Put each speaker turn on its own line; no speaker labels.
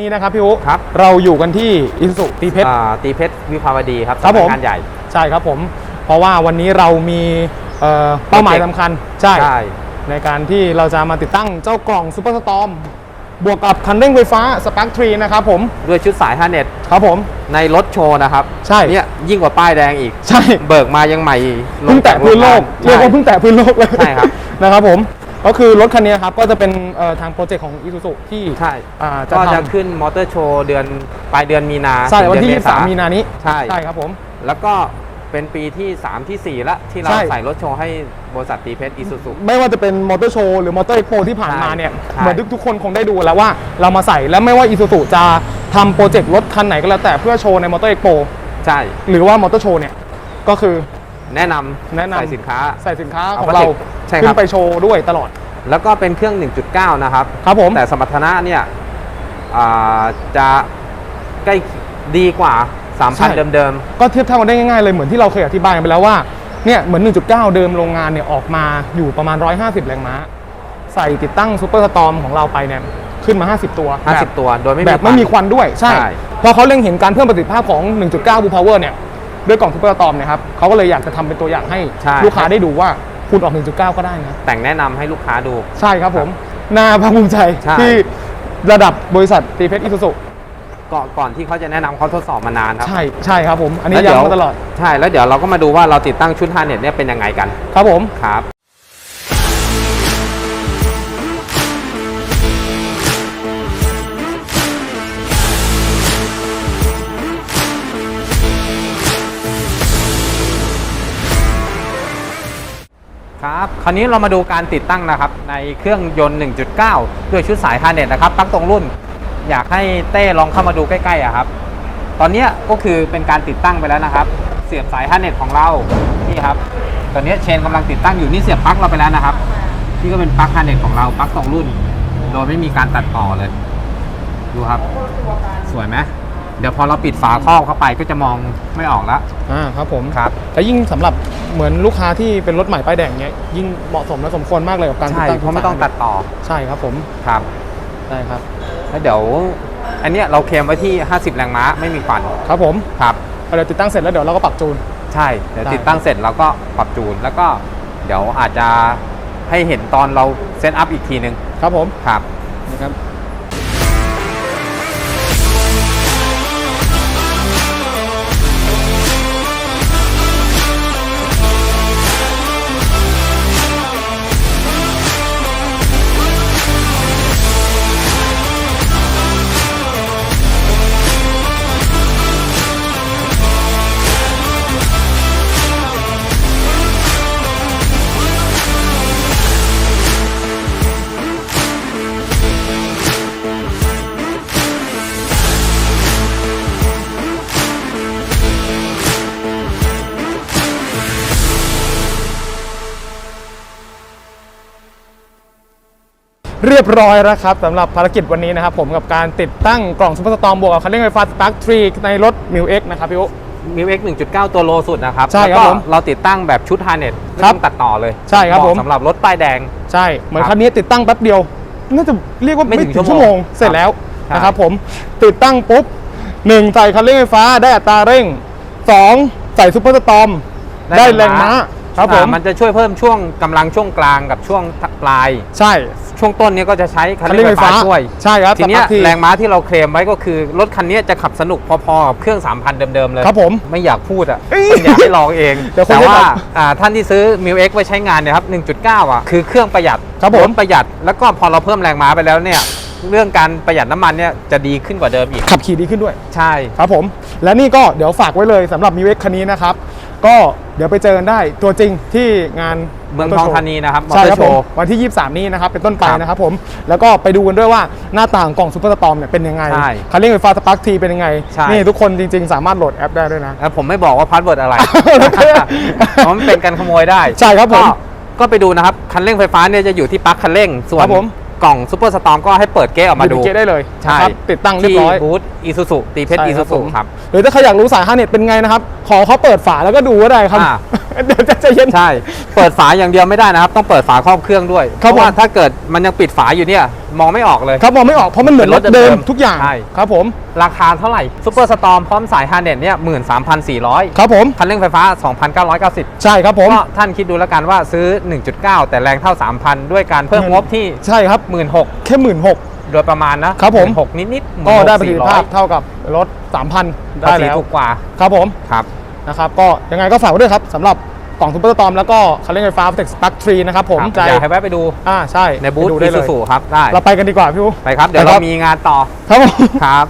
นี้นะครับพี่อุ๊
ครับ
เราอยู่กันที่อิสุตีเพชร
อ่าตีเพชรวิภาวดีครับ
ครับผม
สำนักงานใหญ่
ใช่ครับผม เพราะว่าวันนี้เรามีเอ่อเป้าหมายสำคัญใช่
ใช่
ในการที่เราจะมาติดตั้งเจ้ากล่องซูเปอร์สตอมบวกกับคันเร่งไฟฟ้าสปาร์คทรีนะครับผม
ด้วยชุดสายฮาเน็ต
ครับผม
ในรถโชว์นะครับ
ใช่
เนี่ยยิ่งกว่าป้ายแดงอีก
ใช่
เบิกมายังใหม่
เพิ่งแตะพื้นโลก
ใช่
เรียกว่าเพิ่งแตะพื้นโลกเลย
ใช่ครับ
นะครับผม ก็คือรถคันนี้ครับก็จะเป็นเอ่อทางโปรเจกต์ของ i s u z u ที่
ใช่
อ่าจะ
ก็จะ
ทำ
ขึ้นมอเตอร์โชว์เดือนปลายเดือนมีนา
ใช่
ถึง
วันที่
เดือเษ
23 มีนานี้
ใช่
ใช่ครับผม
แล้วก็เป็นปีที่ 3 ที่ 4 แล้ว ที่เรา
ใช่
ใส่รถโชว์ให้บริษัทตีเพชรอีซูซู
ไม่ว่าจะเป็นมอเตอร์โชว์หรือมอเตอร์เอ็กโปที่ผ่านมาเนี่ย
ใช่
เหมือนทุกๆคนคงได้ดูแล้วว่าเรามาใส่แล้วไม่ว่า i s u z u จะทำโปรเจกต์รถคันไหนก็แล้วแต่เพื่อโชว์ในมอเตอร์เอ็กโป
ใช่
หรือว่ามอเตอร์โชว์เนี่ยก็คือ
แนะนำ
แนะนำ
ใส่สินค้า
ใส่สินค้าของ
เอา
เรา
ใช่ครับ
ขึ้นไปโชว์ด้วยตลอด
แล้วก็เป็นเครื่อง 1.9 นะครับ
ครับผม
แต่สมรรถนะเนี่ยอ่าจะใกล้ดีกว่า
ใช่
3,000 เดิม
ก็เทียบเท่ากันได้ง่ายๆเลยเหมือนที่เราเคยอธิบายกันไปแล้วว่าเนี่ยเหมือน 1.9 เดิมโรงงานเนี่ยออกมาอยู่ประมาณ 150 แรงม้า ใส่ติดตั้งซูเปอร์สตอมของเราไปเนี่ยขึ้นมา 50 ตัว
ๆ
แบบ
50 ตัว โดยไม่
แบบไม่มีควันด้วย ใช่
ใช่
พอเขาเล็งเห็นการเพิ่มประสิทธิภาพของ 1.9บูพาวเวอร์เนี่ยด้วยกล่องซูเปอร์สตอมเนี่ยครับเขาก็เลยอยากจะทำเป็นตัวอย่างให้
ใช่
ลูกค้าได้ดูว่า คุณออก 1.9 ก็ได้นะ
แต่งแนะนำให้ลูกค้าดู
ใช่ครับผม น่าภาคภูมิใจ
ใช่
ที่ระดับบริษัทตีเพชรอิสุสุ
ก่อนก่อนที่เขาจะแนะนำเขาทดสอบมานานครับ
ใช่ใช่ครับผม อันนี้
แล้วเดี๋ยว
ย้ำมาตลอด
ใช่แล้วเดี๋ยวเราก็มาดูว่าเราติดตั้งชุดฮาร์เน็ตเนี่ยเป็นยังไงกัน
ครับผม
ครับ คราวนี้เรามาดูการติดตั้งนะครับ ในเครื่องยนต์ 1.9 ด้วยชุดสายฮาร์เน็ตนะครับตั้งตรงรุ่น อยากให้เต้ลองเข้ามาดูใกล้ๆอะครับ ตอนนี้ก็คือเป็นการติดตั้งไปแล้วนะครับ เสียบสายฮาร์เน็ตของเรานี่ครับ ตอนนี้เชนกำลังติดตั้งอยู่นี่เสียบปลั๊กเราไปแล้วนะครับนี่ก็เป็นปลั๊กฮาร์เน็ตของเราปลั๊กตรงรุ่น โดยไม่มีการตัดต่อเลย ดูครับ สวยไหม เดี๋ยวพอเราปิดฝาครอบเข้าไปก็จะมองไม่ออกแล้ว
อ่าครับผม
ครับ
และยิ่งสำหรับเหมือนลูกค้าที่เป็นรถใหม่ป้ายแดงเนี้ยยิ่งเหมาะสมและสมควรมากเลยกับการติด
ใช่
ตั้ง
เพราะไม่ต้องตัดต่อ
ใช่ครับผม
ครับ
ใช่ครับ
แล้วเดี๋ยว อันเนี้ยเราเคลมไว้ที่ 50 แรงม้าไม่มีควัน
ครับผม
ครับ
เดี๋ยวติดตั้งเสร็จแล้วเดี๋ยวเราก็ปรับจูน
ใช่เดี๋ยว
ได้
ติดตั้งเสร็จเราก็ปรับจูนแล้วก็เดี๋ยวอาจจะให้เห็นตอนเราเซตอัพอีกทีนึง
ครับผม
ครับ
นะครับ เรียบร้อยแล้วครับสำหรับภารกิจวันนี้นะครับผมกับการติดตั้งกล่องซูเปอร์สตอมบวกกับคันเร่งไฟฟ้าสปาร์คทรีในรถ m ิวเอ็กนะครับพี่อุ๊
มิวเอ็ก1.9ตัวโลสุดนะครับ
ใช่ครับ
แล้วก็
ผม
เราติดตั้งแบบชุดฮาร์เน็ตไม่
ครับ
ต้องตัดต่อเลย
ใช่ครับ
เหาะ
ผม
สำหรับรถป้ายแดง
ใช่ เหมือน
ครับ
คันนี้ติดตั้งแป๊บเดียว น่าจะเรียกว่า
ไม่
ไม่
ถึง
ถึง
ชั่
ชั่ว
ว
โม
โม
ง
ง
เสร็จแล้ว
ใช่
นะครับผมติดตั้งปุ๊บหนึ่งใส่คันเร่งไฟฟ้าได้อัตราเร่งสองใส่ซูเปอร์สตอมได้แรงม้า ครับผม
อ่ามันจะช่วยเพิ่มช่วงกำลังช่วงกลางกับช่วงปลาย
ใช่
ช่วงต้นเนี้ก็จะใช้คัน
คัน
เร่
เร่
ง
ง
ไฟ
ไฟ
ฟ้า
ฟ้า
ช่วย
ใช่ครับ
ทีเนี้ย
สปาร์ค
แรงม้าที่เราเคลมไว้ก็คือ รถคันนี้จะขับสนุกพอๆกับเครื่อง 3,000 เดิมๆ เลย
ครับผม
ไม่อยากพูดอะ
เอ้ย
อยากให้ลองเอง
เดี๋ยวคน
แต่
จะ
ว่า
แบบ
อ่าท่านที่ซื้อ m ิวเไว้ใช้งานเนี่ยครับ 1.9 อะ คือเครื่องประหยัด
ครับผม
ถประหยัด แล้วก็พอเราเพิ่มแรงม้าไปแล้วเนี่ย เรื่องการประหยัดน้ำมันเนี่ยจะดีขึ้นกว่าเดิมอีก
ขับขี่ดีขึ้นด้วย
ใช่
ครับผม และนี่ก็เดี๋ยวฝากไว้เลยสำหรับมิวเอ็กคันนี้นะครับ ก็เดี๋ยวไปเจอกันได้ตัวจริงที่งาน
เมืองทองธานีนะครับมอ
ใช่
เตอ
ครับ
ร์โช
ผม
ว์
วันที่ 23 นี้นะครับเป็นต้นไป
ครับ
นะครับผมแล้วก็ไปดูกันด้วยว่าหน้าต่างกล่องซูเปอร์สตอมเนี่ยเป็นยังไง
ใช่
คันเร่งไฟฟ้าสปาร์คทีเป็นยังไง
ใช่
นี่ทุกคนจริง ๆ สามารถโหลดแอปได้ด้วยนะ
แล้วผมไม่บอกว่าพาสเวิร์ดอะไร
โอเค
เพราะมันเป็นการขโมยได้
ใช่ครับผม
ก็ก็ไปดูนะครับคันเร่งไฟฟ้าเนี่ยจะอยู่ที่ปลั๊กคันเร่งส่ว
คนรับผม
กล่องซูเปอร์สตอมก็ให้เปิดเก๊ะออกมาดู
ดู เกตได้เลย
ใช่
นะครับติดตั้งเรียบร้อย
ที่บูธอีซูซูตีเพชร
ใช่
อี
ครั
ซู
บ
ซู
ผม
ครับ
หรือถ้าใครอยากรู้สายฮาร์เน็ตเป็นไงนะครับ ขอเขาเปิดฝาแล้วก็ดูก็ได้ครับ
อ่า
เดี๋ยวจะใจเย็น
ใช่ เปิดฝาอย่างเดียวไม่ได้นะครับ ต้องเปิดฝาครอบเครื่องด้วย
ครับ
เพราะว่า
ผม
ถ้าเกิดมันยังปิดฝาอยู่เนี่ย มองไม่ออกเลย
ครับมองไม่ออกเพราะมันเหมือนรถ
เป็นรถเดิ
เดิ
ม
มทุกอย่าง
ใช่
ครับผม
ราคาเท่าไหร่ซูเปอร์สตอมพร้อมสายฮาร์เน็ตเนี่ยหมื่นสามพันสี่ร้อย
ครับผม
คันเร่งไฟฟ้า 2,990
ใช่ครับผม
ก็ท่านคิดดูแล้วกันว่าซื้อ 1.9 แต่แรงเท่า 3,000 ด้วยการเพิ่มงบที่
ใช่ครับ
16,000
แค่หมื่นหก
โดยประมาณนะครับ
ผม
หกนิดๆ
ก็ได้ประสิทธิภาพ
16,400
เท่ากับรถ3,000 ได้
ภาษี
แล้ว
ถูกกว่า
ครับผม
ครับ
นะครับก็ยังไงก็ฝากไว้ด้วยครับสำหรับ กล่องซูเปอร์ตอมแล้วก็คันเร่งไฟฟ้าเทคสปาร์คทรีนะครับผม
ครับ
ใจ
อยากให้แวะไปดู
อ่าใช่
ในบูธ
ไปดูได้
อี
เล
ซู
ย
ซูครับได้
เราไปกันดีกว่าพี่อู
ไปครับ เดี๋ยว
ไปครั
เรา
บ
มีงานต่อ
ครับผม
ครับ